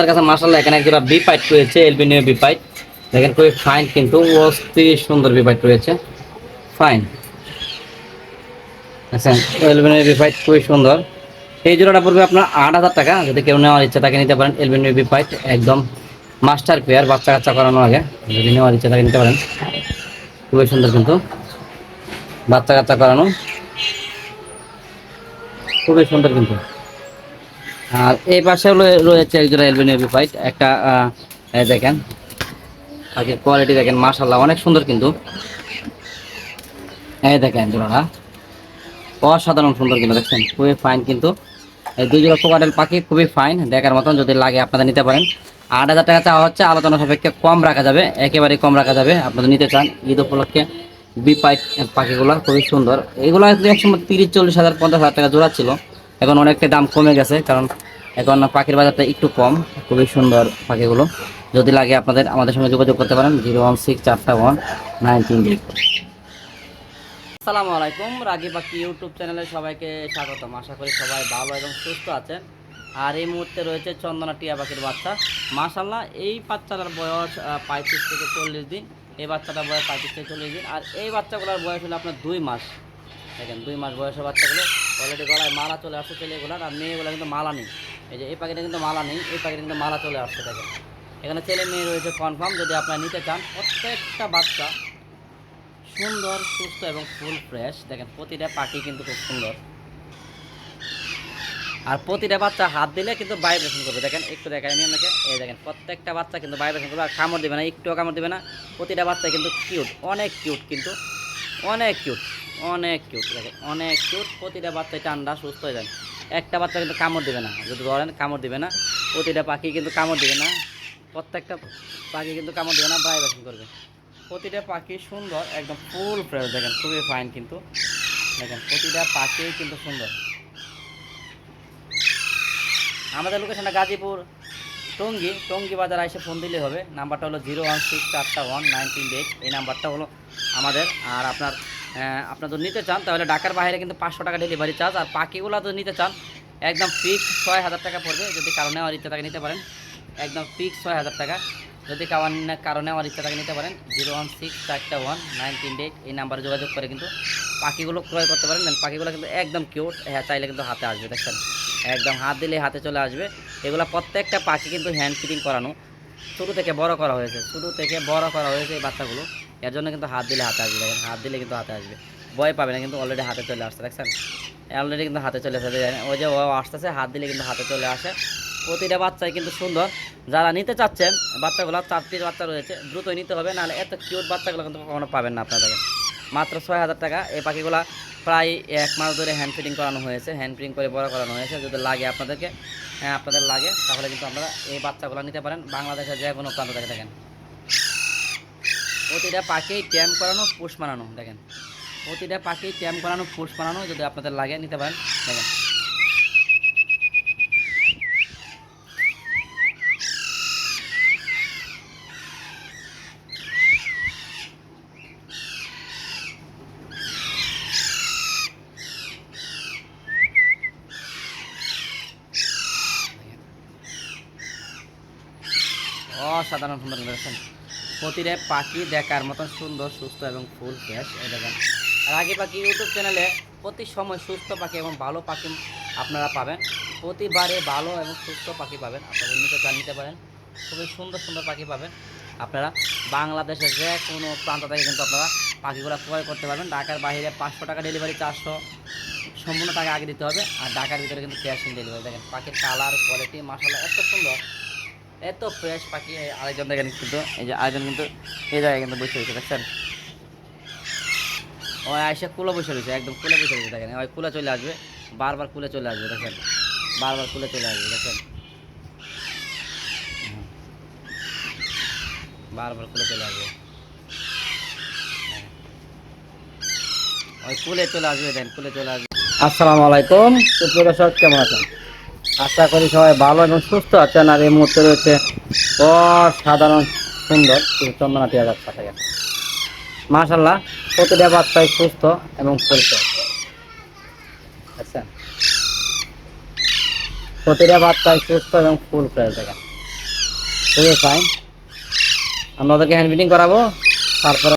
আপনার কাছে মাসাল্লাহ এখানে একজোড়া বি পাইট রয়েছে এলবিনিও বি পাইট দেখেন খুবই ফাইন কিন্তু অস্থি সুন্দর বি পাইট রয়েছে। ফাইন আচ্ছা এলবিনিও বি পাইট খুবই সুন্দর। এই জোড়াটা পড়বে আপনার আট হাজার টাকা। যদি কেউ নেওয়ার ইচ্ছা তাকে নিতে পারেন এলবিনিও বি পাইট একদম মাস্টার পেয়ার বাচ্চা কাচ্চা করানো আগে। যদি নেওয়ার ইচ্ছা তাকে নিতে পারেন। খুবই সুন্দর কিন্তু। বাচ্চা কাচ্চা করানো। খুবই সুন্দর কিন্তু। আর এই পাশে রয়ে- রয়েছে একজন এলবিনিও ফাইট একটা দেখেন, আগে কোয়ালিটি দেখেন মাশাল্লাহ অনেক সুন্দর কিন্তু। এই দেখেন জোড়া অসাধারণ সুন্দর কিন্তু, দেখছেন, খুবই ফাইন কিন্তু। এই দুই জোড়া কোকাটেল পাখি খুবই ফাইন দেখার মতন যদি লাগে আপনাদের নিতে পারেন। আট হাজার টাকা চাওয়া হচ্ছে, আলোচনা সাপেক্ষে কম রাখা যাবে একেবারে কম রাখা যাবে আপনাদের নিতে চান ঈদ উপলক্ষে বি পাইট পাখিগুলো, খুবই সুন্দর। এগুলো একসময় তিরিশ, চল্লিশ হাজার, পঞ্চাশ হাজার টাকা জোড়া ছিল। এখন অনেকটা দাম কমে গেছে, কারণ এখন পাখির বাজারটা একটু কম, খুবই সুন্দর পাখিগুলো। যদি লাগে আপনাদের, আমাদের সঙ্গে যোগাযোগ করতে পারেন, জিরো ওয়ান সিক্স চারটা ওয়ান নাইন তিন এইট আসসালামু আলাইকুম রাগি পাখি ইউটিউব চ্যানেলে সবাইকে স্বাগতম। আশা করি সবাই ভালো এবং সুস্থ আছেন। আর এই মুহূর্তে রয়েছে চন্দনা টিয়া পাখির বাচ্চা। মাশাল্লাহ এই বাচ্চাটার বয়স পঁয়ত্রিশ থেকে চল্লিশ দিন। এই বাচ্চাটার বয়স পঁয়ত্রিশ থেকে চল্লিশ দিন। আর এই বাচ্চাগুলোর বয়স হলো আপনার দুই মাস। দেখেন, দুই মাস বয়সের বাচ্চাগুলো অলরেডি গলায় মালা চলে আসছে ছেলেগুলার আর মেয়েগুলো কিন্তু মালা নেই। এই যে এই পাখিটা কিন্তু মালা নেই, এই পাখিটা কিন্তু মালা চলে আসছে, দেখেন। এখানে ছেলে মেয়ে রয়েছে কনফার্ম যদি আপনারা নিতে চান, প্রত্যেকটা বাচ্চা সুন্দর, সুস্থ এবং ফুল ফ্রেশ দেখেন, প্রতিটা পাখি কিন্তু খুব সুন্দর। আর প্রতিটা বাচ্চা হাত দিলে কিন্তু ভাইব্রেশন করবে, দেখেন, একটু দেখেন আমি আপনাকে। এই দেখেন, প্রত্যেকটা বাচ্চা কিন্তু ভাইব্রেশন করবে, আর কামড় দেবে না, একটুও কামড় দেবে না। প্রতিটা বাচ্চা কিন্তু কিউট অনেক কিউট কিন্তু, অনেক কিউট অনেক কিউট দেখেন, অনেক কিউট প্রতিটা বাচ্চাই ঠান্ডা, সুস্থ হয়ে যান একটা বাচ্চা কিন্তু কামড় দেবে না, যদি ধরেন কামড় দেবে না, প্রতিটা পাখি কিন্তু কামড় দেবে না। প্রত্যেকটা পাখি কিন্তু কামড় দেবে না ভাইব্রেশন করবে। প্রতিটা পাখি সুন্দর, একদম ফুল ফ্রেশ দেখেন, খুবই ফাইন কিন্তু। দেখেন, প্রতিটা পাখি কিন্তু সুন্দর। আমাদের লোকেশনটা গাজীপুর, টঙ্গি। টঙ্গি বাজার এসে ফোন দিলে হবে। নাম্বারটা হলো জিরো ওয়ান সিক্স চারটা ওয়ান নাইন তিন এইট এই নাম্বারটা হলো আমাদের। আর আপনার আপনার যদি নিতে চান, তাহলে ঢাকার বাইরে কিন্তু পাঁচশো টাকা ডেলিভারি চার্জ আর পাখিগুলো যদি নিতে চান, একদম ফিক্স ছয় হাজার টাকা পড়বে, যদি কারও নেওয়ার ইচ্ছা থাকে নিতে পারেন। একদম ফিক্স ছয় হাজার টাকা, যদি কারণ কারও নেওয়ার ইচ্ছা থাকে নিতে পারেন জিরো ওয়ান সিক্স চারটা ওয়ান নাইন তিন এইট এই নাম্বারে যোগাযোগ করে কিন্তু পাখিগুলো ক্রয় করতে পারেন। দেন পাখিগুলো কিন্তু একদম কিউট হ্যাঁ চাইলে কিন্তু হাতে আসবে, দেখছেন? একদম হাত দিলে হাতে চলে আসবে। এগুলো প্রত্যেকটা পাখি কিন্তু হ্যান্ড ফিটিং করানো শুরু থেকে বড় করা হয়েছে শুরু থেকে বড় করা হয়েছে এই বাচ্চাগুলো। এর জন্য কিন্তু হাত দিলে হাতে আসবে দেখেন হাত দিলে কিন্তু হাতে আসবে। ভয় পাবে না কিন্তু অলরেডি হাতে চলে আসছে দেখছেন? অলরেডি কিন্তু হাতে চলে আসে দেখেন, ওই যে ও আসতেছে হাত দিলে কিন্তু হাতে চলে আসে। প্রতিটা বাচ্চাই কিন্তু সুন্দর। যারা নিতে চাচ্ছেন বাচ্চাগুলো চার পিস বাচ্চা রয়েছে দ্রুতই নিতে হবে নাহলে এত কিউট বাচ্চাগুলো কিন্তু কখনো পাবেন না আপনারা দেখেন। মাত্র ছয় হাজার টাকা এই পাখিগুলা প্রায় এক মাস ধরে হ্যান্ড ফিটিং করানো হয়েছে হ্যান্ড ফিটিং করে বড় করানো হয়েছে যদি লাগে আপনাদেরকে হ্যাঁ আপনাদের লাগে তাহলে কিন্তু আপনারা এই বাচ্চাগুলো নিতে পারেন বাংলাদেশের যে কোনো প্রান্ত থেকে দেখেন। প্রতিটা পাখি ট্যাম করানো, পুষ বানানো দেখেন। প্রতিটা পাখি ট্যাম করানো, পুষ বানানো যদি আপনাদের লাগে, নিতে পারেন, দেখেন। অসাধারণ সুন্দর দেখেন প্রতিটা পাখি দেখার মতন সুন্দর, সুস্থ এবং ফুল ফ্রেশ। দেখেন আর আগে পাখি ইউটিউব চ্যানেলে প্রতি সময় সুস্থ পাখি এবং ভালো পাখি আপনারা পাবেন। প্রতিবারে ভালো এবং সুস্থ পাখি পাবেন। আপনারা নিতে চান নিতে পারেন। খুবই সুন্দর সুন্দর পাখি পাবেন আপনারা। বাংলাদেশের যে কোনো প্রান্ত থেকে কিন্তু আপনারা পাখিগুলো ক্রয় করতে পারবেন। ঢাকার বাইরে পাঁচশো টাকা ডেলিভারি চারশো সম্পূর্ণ টাকা আগে দিতে হবে। আর ঢাকার ভিতরে কিন্তু ক্যাশ ইন ডেলিভারি দেখেন, পাখির কালার কোয়ালিটি মাসাল্লাহ এত সুন্দর। এত ফ্রেশ পাখি আরেকজন দেখেন কিন্তু, এই যে আরেকজন কিন্তু এই জায়গায় কিন্তু বসে রয়েছে, দেখছেন? ও এসে কুলে বসে রয়েছে, একদম কুলে বসে রয়েছে, দেখেন। ওই কুলে চলে আসবে, বারবার কুলে চলে আসবে, দেখেন। বারবার কুলে চলে আসবে, দেখেন। বারবার কুলে চলে আসবে। ওই কুলে চলে আসবে দেন কুলে চলে আসবে। আসসালামু আলাইকুম, সুপ্রিয় দর্শক, কেমন আছেন? আশা করি সবাই ভালো এবং সুস্থ আছেন আর এই মুহূর্তে রয়েছে অসাধারণ সুন্দর কিছু চন্দনা টিয়া যাচ্ছে থেকে মাশাল্লাহ প্রতিটা বাচ্চাই সুস্থ এবং পরিষ্কার। আচ্ছা। প্রতিটা বাচ্চাই সুস্থ এবং ফুল ফ্রেশ দেখেন খুবই ফাইন আমরা ওদেরকে হ্যান্ড মিটিং করাবো, তারপরে